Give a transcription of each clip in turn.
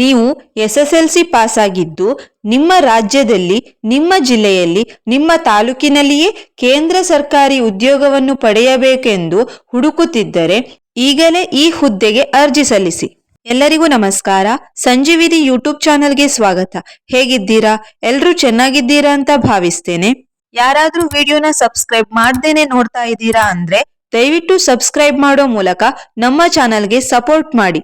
ನೀವು S S L C pass ಆಗಿದ್ದು ನಿಮ್ಮ ರಾಜ್ಯದಲ್ಲಿ, ನಿಮ್ಮ ಜಿಲ್ಲೆಯಲ್ಲಿ, ನಿಮ್ಮ ತಾಲೂಕಿನಲ್ಲಿಯೇ ಕೇಂದ್ರ ಸರ್ಕಾರಿ ಉದ್ಯೋಗವನ್ನು ಪಡೆಯಬೇಕೆಂದು ಹುಡುಕುತ್ತಿದ್ದರೆ ಈಗಲೇ ಈ ಹುದ್ದೆಗೆ ಅರ್ಜಿ ಸಲ್ಲಿಸಿ. ಎಲ್ಲರಿಗೂ ನಮಸ್ಕಾರ. ಸಂಜೀವಿನಿ ಯೂಟ್ಯೂಬ್ ಚಾನೆಲ್ಗೆ ಸ್ವಾಗತ. ಹೇಗಿದ್ದೀರಾ? ಎಲ್ರೂ ಚೆನ್ನಾಗಿದ್ದೀರಾ ಅಂತ ಭಾವಿಸ್ತೇನೆ. ಯಾರಾದ್ರೂ ವಿಡಿಯೋನ ಸಬ್ಸ್ಕ್ರೈಬ್ ಮಾಡ್ದೇನೆ ನೋಡ್ತಾ ಇದ್ದೀರಾ ಅಂದ್ರೆ ದಯವಿಟ್ಟು ಸಬ್ಸ್ಕ್ರೈಬ್ ಮಾಡೋ ಮೂಲಕ ನಮ್ಮ ಚಾನೆಲ್ಗೆ ಸಪೋರ್ಟ್ ಮಾಡಿ.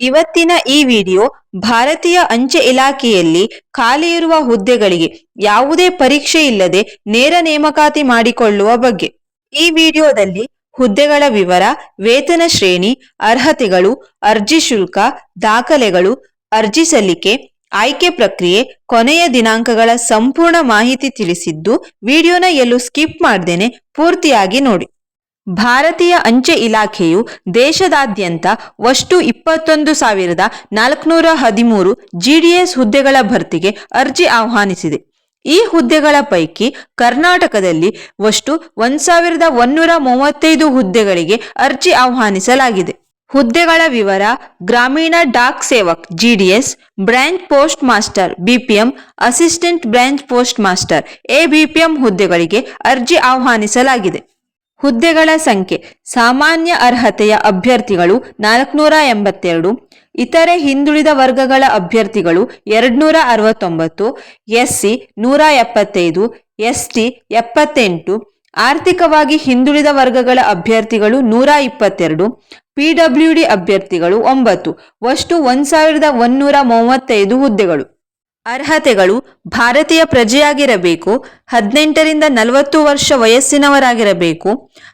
ಇವತ್ತಿನ ಈ ವಿಡಿಯೋ ಭಾರತೀಯ ಅಂಚೆ ಇಲಾಖೆಯಲ್ಲಿ ಖಾಲಿ ಇರುವ ಹುದ್ದೆಗಳಿಗೆ ಯಾವುದೇ ಪರೀಕ್ಷೆ ಇಲ್ಲದೆ ನೇರ ನೇಮಕಾತಿ ಮಾಡಿಕೊಳ್ಳುವ ಬಗ್ಗೆ. ಈ ವಿಡಿಯೋದಲ್ಲಿ ಹುದ್ದೆಗಳ ವಿವರ, ವೇತನ ಶ್ರೇಣಿ, ಅರ್ಹತೆಗಳು, ಅರ್ಜಿ ಶುಲ್ಕ, ದಾಖಲೆಗಳು, ಅರ್ಜಿ ಸಲ್ಲಿಕೆ, ಆಯ್ಕೆ ಪ್ರಕ್ರಿಯೆ, ಕೊನೆಯ ದಿನಾಂಕಗಳ ಸಂಪೂರ್ಣ ಮಾಹಿತಿ ತಿಳಿಸಿದ್ದು ವಿಡಿಯೋನ ಎಲ್ಲೂ ಸ್ಕಿಪ್ ಮಾಡ್ದೇನೆ ಪೂರ್ತಿಯಾಗಿ ನೋಡಿ. ಭಾರತೀಯ ಅಂಚೆ ಇಲಾಖೆಯು ದೇಶದಾದ್ಯಂತ ಒಷ್ಟು ಇಪ್ಪತ್ತೊಂದು ಸಾವಿರದ ನಾಲ್ಕುನೂರ ಹದಿಮೂರು ಜಿಡಿಎಸ್ ಹುದ್ದೆಗಳ ಭರ್ತಿಗೆ ಅರ್ಜಿ ಆಹ್ವಾನಿಸಿದೆ. ಈ ಹುದ್ದೆಗಳ ಪೈಕಿ ಕರ್ನಾಟಕದಲ್ಲಿ ಒಷ್ಟು ಒಂದು ಸಾವಿರದ ಒನ್ನೂರ ಮೂವತ್ತೈದು ಹುದ್ದೆಗಳಿಗೆ ಅರ್ಜಿ ಆಹ್ವಾನಿಸಲಾಗಿದೆ. ಹುದ್ದೆಗಳ ವಿವರ Gramin Dak Sevak GDS branch post master BPM assistant branch post master ABPM ಹುದ್ದೆಗಳಿಗೆ ಅರ್ಜಿ ಆಹ್ವಾನಿಸಲಾಗಿದೆ. ಹುದ್ದೆಗಳ ಸಂಖ್ಯೆ, ಸಾಮಾನ್ಯ ಅರ್ಹತೆಯ ಅಭ್ಯರ್ಥಿಗಳು ನಾಲ್ಕುನೂರ ಎಂಬತ್ತೆರಡು, ಇತರೆ ಹಿಂದುಳಿದ ವರ್ಗಗಳ ಅಭ್ಯರ್ಥಿಗಳು ಎರಡ್ನೂರ ಅರವತ್ತೊಂಬತ್ತು, ಎಸ್ಸಿ ನೂರ ಎಪ್ಪತ್ತೈದು, ಎಸ್ಟಿ ಎಪ್ಪತ್ತೆಂಟು, ಆರ್ಥಿಕವಾಗಿ ಹಿಂದುಳಿದ ವರ್ಗಗಳ ಅಭ್ಯರ್ಥಿಗಳು ನೂರ ಇಪ್ಪತ್ತೆರಡು, ಪಿಡಬ್ಲ್ಯೂಡಿ ಅಭ್ಯರ್ಥಿಗಳು ಒಂಬತ್ತು ಒಷ್ಟು ಒಂದು ಸಾವಿರದ ಒಂದೂರ ಮೂವತ್ತೈದು ಹುದ್ದೆಗಳು. ಅರ್ಹತೆಗಳು ಭಾರತೀಯ ಪ್ರಜೆಯಾಗಿರಬೇಕು, ಹದಿನೆಂಟರಿಂದ ನಲವತ್ತು ವರ್ಷ ವಯಸ್ಸಿನವರಾಗಿರಬೇಕು,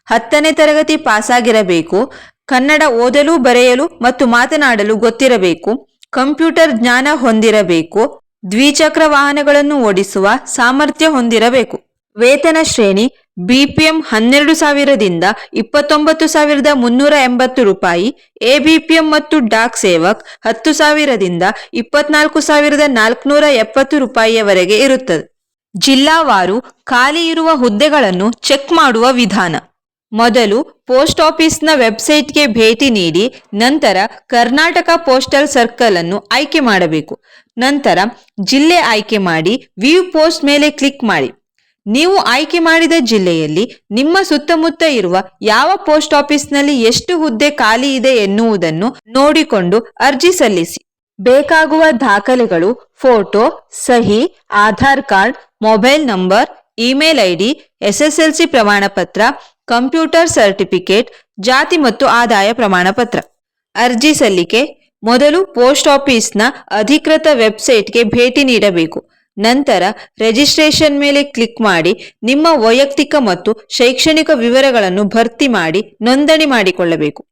ಹತ್ತನೇ ತರಗತಿ ಪಾಸಾಗಿರಬೇಕು, ಕನ್ನಡ ಓದಲು ಬರೆಯಲು ಮತ್ತು ಮಾತನಾಡಲು ಗೊತ್ತಿರಬೇಕು, ಕಂಪ್ಯೂಟರ್ ಜ್ಞಾನ ಹೊಂದಿರಬೇಕು, ದ್ವಿಚಕ್ರ ವಾಹನಗಳನ್ನು ಓಡಿಸುವ ಸಾಮರ್ಥ್ಯ ಹೊಂದಿರಬೇಕು. ವೇತನ ಶ್ರೇಣಿ ಬಿಪಿಎಂ ಹನ್ನೆರಡು ಸಾವಿರದಿಂದ ಇಪ್ಪತ್ತೊಂಬತ್ತು ಸಾವಿರದ ಮುನ್ನೂರ ಎಂಬತ್ತು ರೂಪಾಯಿ, ಎಬಿಪಿಎಂ ಮತ್ತು ಡಾಕ್ ಸೇವಕ್ ಹತ್ತು ಸಾವಿರದಿಂದ ಇಪ್ಪತ್ನಾಲ್ಕು ಸಾವಿರದ ನಾಲ್ಕುನೂರ ಎಪ್ಪತ್ತು ರೂಪಾಯಿಯವರೆಗೆ ಇರುತ್ತದೆ. ಜಿಲ್ಲಾವಾರು ಖಾಲಿ ಇರುವ ಹುದ್ದೆಗಳನ್ನು ಚೆಕ್ ಮಾಡುವ ವಿಧಾನ. ಮೊದಲು ಪೋಸ್ಟ್ ಆಫೀಸ್ನ ವೆಬ್ಸೈಟ್ಗೆ ಭೇಟಿ ನೀಡಿ, ನಂತರ ಕರ್ನಾಟಕ ಪೋಸ್ಟಲ್ ಸರ್ಕಲ್ ಅನ್ನು ಆಯ್ಕೆ ಮಾಡಬೇಕು. ನಂತರ ಜಿಲ್ಲೆ ಆಯ್ಕೆ ಮಾಡಿ, ವ್ಯೂ ಪೋಸ್ಟ್ ಮೇಲೆ ಕ್ಲಿಕ್ ಮಾಡಿ. ನೀವು ಆಯ್ಕೆ ಮಾಡಿದ ಜಿಲ್ಲೆಯಲ್ಲಿ ನಿಮ್ಮ ಸುತ್ತಮುತ್ತ ಇರುವ ಯಾವ ಪೋಸ್ಟ್ ಆಫೀಸ್ನಲ್ಲಿ ಎಷ್ಟು ಹುದ್ದೆ ಖಾಲಿ ಇದೆ ಎನ್ನುವುದನ್ನು ನೋಡಿಕೊಂಡು ಅರ್ಜಿ ಸಲ್ಲಿಸಿ. ಬೇಕಾಗುವ ದಾಖಲೆಗಳು, ಫೋಟೋ, ಸಹಿ, Aadhaar card, mobile number, email ID, SSLC ಪ್ರಮಾಣ ಪತ್ರ ಕಂಪ್ಯೂಟರ್ ಸರ್ಟಿಫಿಕೇಟ್, ಜಾತಿ ಮತ್ತು ಆದಾಯ ಪ್ರಮಾಣ ಪತ್ರ ಅರ್ಜಿ ಸಲ್ಲಿಕೆ, ಮೊದಲು ಪೋಸ್ಟ್ ಆಫೀಸ್ನ ಅಧಿಕೃತ ವೆಬ್ಸೈಟ್ಗೆ ಭೇಟಿ ನೀಡಬೇಕು. ನಂತರ ರಿಜಿಸ್ಟ್ರೇಷನ್ ಮೇಲೆ ಕ್ಲಿಕ್ ಮಾಡಿ ನಿಮ್ಮ ವೈಯಕ್ತಿಕ ಮತ್ತು ಶೈಕ್ಷಣಿಕ ವಿವರಗಳನ್ನು ಭರ್ತಿ ಮಾಡಿ ನೋಂದಣಿ ಮಾಡಿಕೊಳ್ಳಬೇಕು.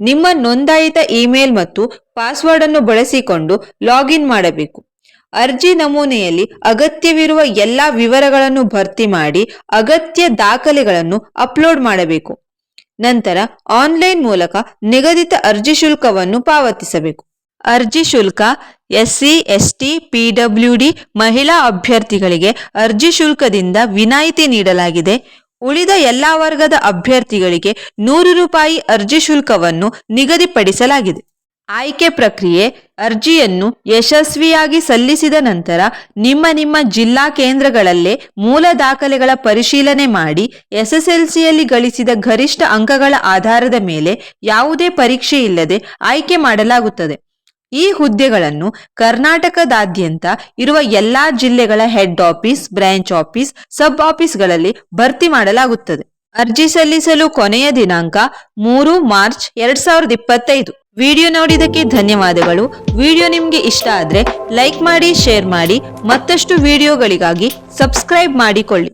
ನಿಮ್ಮ ನೋಂದಾಯಿತ ಇಮೇಲ್ ಮತ್ತು ಪಾಸ್ವರ್ಡ್ ಅನ್ನು ಬಳಸಿಕೊಂಡು ಲಾಗಿನ್ ಮಾಡಬೇಕು. ಅರ್ಜಿ ನಮೂನೆಯಲ್ಲಿ ಅಗತ್ಯವಿರುವ ಎಲ್ಲಾ ವಿವರಗಳನ್ನು ಭರ್ತಿ ಮಾಡಿ ಅಗತ್ಯ ದಾಖಲೆಗಳನ್ನು ಅಪ್ಲೋಡ್ ಮಾಡಬೇಕು. ನಂತರ ಆನ್ಲೈನ್ ಮೂಲಕ ನಿಗದಿತ ಅರ್ಜಿ ಶುಲ್ಕವನ್ನು ಪಾವತಿಸಬೇಕು. ಅರ್ಜಿ ಶುಲ್ಕ, ಎಸ್ಸಿ, ಎಸ್ಟಿ, ಪಿಡಬ್ಲ್ಯೂಡಿ ಮಹಿಳಾ ಅಭ್ಯರ್ಥಿಗಳಿಗೆ ಅರ್ಜಿ ಶುಲ್ಕದಿಂದ ವಿನಾಯಿತಿ ನೀಡಲಾಗಿದೆ. ಉಳಿದ ಎಲ್ಲ ವರ್ಗದ ಅಭ್ಯರ್ಥಿಗಳಿಗೆ ನೂರು ರೂಪಾಯಿ ಅರ್ಜಿ ಶುಲ್ಕವನ್ನು ನಿಗದಿಪಡಿಸಲಾಗಿದೆ. ಆಯ್ಕೆ ಪ್ರಕ್ರಿಯೆ ಅರ್ಜಿಯನ್ನು ಯಶಸ್ವಿಯಾಗಿ ಸಲ್ಲಿಸಿದ ನಂತರ ನಿಮ್ಮ ನಿಮ್ಮ ಜಿಲ್ಲಾ ಕೇಂದ್ರಗಳಲ್ಲೇ ಮೂಲ ದಾಖಲೆಗಳ ಪರಿಶೀಲನೆ ಮಾಡಿ ಎಸ್ಎಸ್ಎಲ್ಸಿಯಲ್ಲಿ ಗಳಿಸಿದ ಗರಿಷ್ಠ ಅಂಕಗಳ ಆಧಾರದ ಮೇಲೆ ಯಾವುದೇ ಪರೀಕ್ಷೆ ಇಲ್ಲದೆ ಆಯ್ಕೆ ಮಾಡಲಾಗುತ್ತದೆ. ಈ ಹುದ್ದೆಗಳನ್ನು ಕರ್ನಾಟಕದಾದ್ಯಂತ ಇರುವ ಎಲ್ಲಾ ಜಿಲ್ಲೆಗಳ head office branch office sub ಆಫೀಸ್ಗಳಲ್ಲಿ ಭರ್ತಿ ಮಾಡಲಾಗುತ್ತದೆ. ಅರ್ಜಿ ಸಲ್ಲಿಸಲು ಕೊನೆಯ ದಿನಾಂಕ ಮೂರು ಮಾರ್ಚ್ ಎರಡ್ ಸಾವಿರದ ಇಪ್ಪತ್ತೈದು. ವಿಡಿಯೋ ನೋಡಿದಕ್ಕೆ ಧನ್ಯವಾದಗಳು. ವಿಡಿಯೋ ನಿಮ್ಗೆ ಇಷ್ಟ ಆದ್ರೆ ಲೈಕ್ ಮಾಡಿ, ಶೇರ್ ಮಾಡಿ, ಮತ್ತಷ್ಟು ವಿಡಿಯೋಗಳಿಗಾಗಿ ಸಬ್ಸ್ಕ್ರೈಬ್ ಮಾಡಿಕೊಳ್ಳಿ.